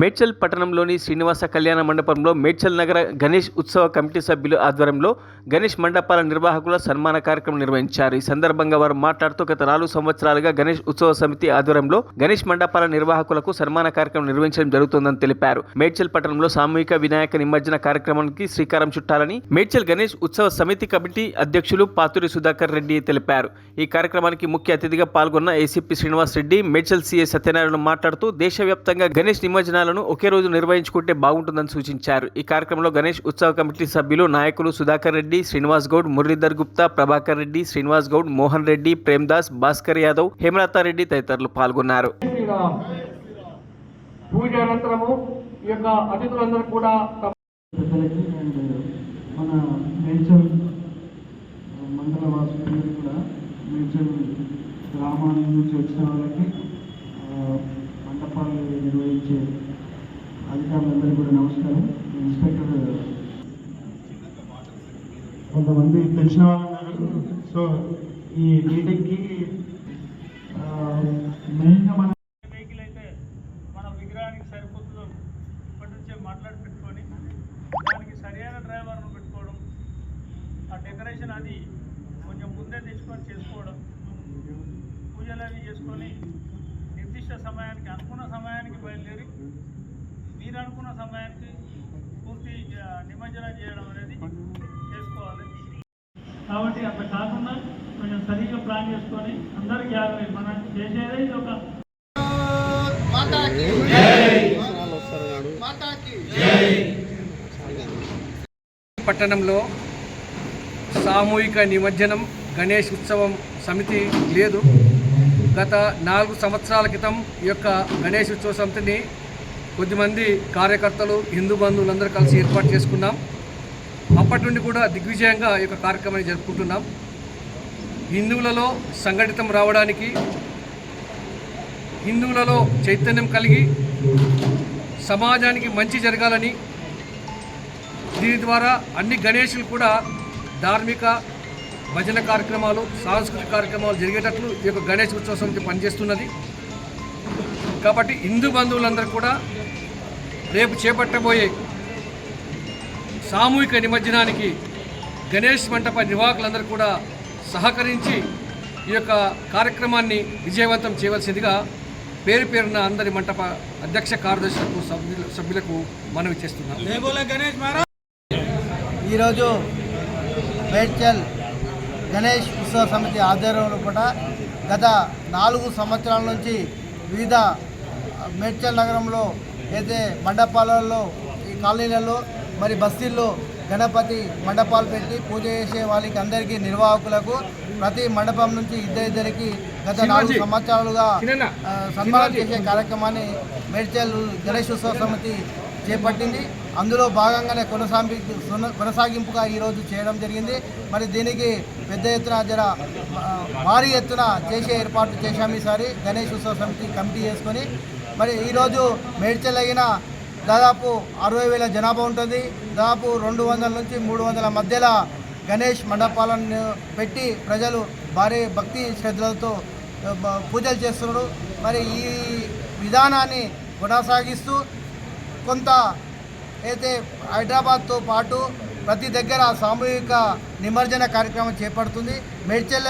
మేడ్చల్ పట్టణంలోని శ్రీనివాస కళ్యాణ మండపంలో మేడ్చల్ నగర గణేష్ ఉత్సవ కమిటీ సభ్యులు ఆధ్వర్యంలో గణేష్ మండపాల నిర్వాహకుల సన్మాన కార్యక్రమం నిర్వహించారు. ఈ సందర్భంగా వారు మాట్లాడుతూ గత నాలుగు సంవత్సరాలుగా గణేష్ ఉత్సవ సమితి ఆధ్వర్యంలో గణేష్ మండపాల నిర్వాహకులకు సన్మాన కార్యక్రమం నిర్వహించడం జరుగుతుందని తెలిపారు. మేడ్చల్ పట్టణంలో సామూహిక వినాయక నిమజ్జన కార్యక్రమానికి శ్రీకారం చుట్టాలని మేడ్చల్ గణేష్ ఉత్సవ సమితి కమిటీ అధ్యక్షులు పాతూరి సుధాకర్ రెడ్డి తెలిపారు. ఈ కార్యక్రమానికి ముఖ్య అతిథిగా పాల్గొన్న ఏసీపీ శ్రీనివాస్ రెడ్డి మేడ్చల్ సీఏ సత్యనారాయణ మాట్లాడుతూ దేశవ్యాప్తంగా గణేష్ నిమజ్జనాలను ఒకే రోజు నిర్వహించుకుంటే బాగుంటుందని సూచించారు. ఈ కార్యక్రమంలో గణేష్ ఉత్సవ కమిటీ సభ్యులు నాయకులు సుధాకర్ రెడ్డి శ్రీనివాస్ గౌడ్ మురళీధర్ గుప్తా ప్రభాకర్ రెడ్డి శ్రీనివాస్ గౌడ్ మోహన్ రెడ్డి ప్రేమ్దాస్ భాస్కర్ యాదవ్ హేమలతా రెడ్డి తదితరులు పాల్గొన్నారు. పూజ అనంతరము ఈ యొక్క అతిథులందరూ కూడా తమ పెద్దలకి అండ్ మన మేడ్చల్ మండల వాసులందరూ కూడా మేడ్చల్ గ్రామాల నుంచి వచ్చిన వాళ్ళకి ఆ, మండపాలు నిర్వహించే కూడా నమస్కారం. ఇన్స్పెక్టర్ కొంతమంది తెలిసిన వాళ్ళు ఉన్నారు. సో ఈ మీటింగ్కి మెయిన్గా మన వెహికల్ అయితే మన విగ్రహానికి సరిపోతుందో ఇప్పటి నుంచే మాట్లాడి పెట్టుకొని దానికి సరైన డ్రైవర్ను పెట్టుకోవడం ఆ డెకరేషన్ అది కొంచెం ముందే తెచ్చుకొని చేసుకోవడం పూజలు అవి చేసుకొని నిర్దిష్ట సమయానికి అనుకున్న సమయానికి బయలుదేరి మీరు అనుకున్న సమయానికి పూర్తి నిమజ్జనం చేయడం అనేది చేసుకోవాలి. కాబట్టి అట్లా కాకుండా కొంచెం సరిగ్గా ప్లాన్ చేసుకొని అందరికి యాభై మనం చేసేదే ఇది ఒక పట్టణంలో సామూహిక నిమజ్జనం గణేష్ ఉత్సవం సమితి లేదు. గత నాలుగు సంవత్సరాల క్రితం ఈ యొక్క గణేష్ ఉత్సవ సమితిని కొద్దిమంది కార్యకర్తలు హిందూ బంధువులందరూ కలిసి ఏర్పాటు చేసుకున్నాం. అప్పటి నుండి కూడా దిగ్విజయంగా ఈ యొక్క కార్యక్రమాన్ని జరుపుకుంటున్నాం. హిందువులలో సంఘటితం రావడానికి హిందువులలో చైతన్యం కలిగి సమాజానికి మంచి జరగాలని దీని ద్వారా అన్ని గణేషులు కూడా ధార్మిక భజన కార్యక్రమాలు సాంస్కృతిక కార్యక్రమాలు జరిగేటట్లు ఈ యొక్క గణేష్ ఉత్సవం సమితి పనిచేస్తున్నది. కాబట్టి హిందూ బంధువులందరూ కూడా రేపు చేపట్టబోయే సామూహిక నిమజ్జనానికి గణేష్ మంటప నిర్వాహకులందరూ కూడా సహకరించి ఈ యొక్క కార్యక్రమాన్ని విజయవంతం చేయవలసిందిగా పేరు పేరున అందరి మంటప అధ్యక్ష కార్యదర్శులకు సభ్యుల సభ్యులకు మనవి చేస్తున్నాం. ఈరోజు మేడ్చల్ గణేష్ ఉత్సవ సమితి ఆధ్వర్యంలో కూడా గత నాలుగు సంవత్సరాల నుంచి వివిధ మేడ్చల్ నగరంలో అయితే మండపాలలో ఈ కాలనీలలో మరి బస్తీల్లో గణపతి మండపాలు పెట్టి పూజ చేసే వాళ్ళకి అందరికీ నిర్వాహకులకు ప్రతి మండపం నుంచి ఇద్దరిద్దరికి గత నాలుగు సంవత్సరాలుగా సన్మానం చేసే కార్యక్రమాన్ని మేడ్చల్ గణేష్ ఉత్సవ సమితి చేపట్టింది. అందులో భాగంగానే కొనసాగి కొనసాగింపుగా ఈరోజు చేయడం జరిగింది. మరి దీనికి పెద్ద ఎత్తున జర భారీ ఎత్తున చేసే ఏర్పాట్లు చేశాము ఈసారి గణేష్ ఉత్సవ సమితి కమిటీ చేసుకొని. మరి ఈరోజు మేడ్చలగిన దాదాపు అరవై వేల జనాభా ఉంటుంది. దాదాపు రెండు వందల నుంచి మూడు వందల మధ్యలో గణేష్ మండపాలను పెట్టి ప్రజలు భారీ భక్తి శ్రద్ధలతో పూజలు చేస్తున్నారు మరి ఈ విధానాన్ని కొనసాగిస్తూ కొంత అయితే హైదరాబాద్తో పాటు ప్రతి దగ్గర సామూహిక నిమజ్జన కార్యక్రమం చేపడుతుంది. మేడ్చల్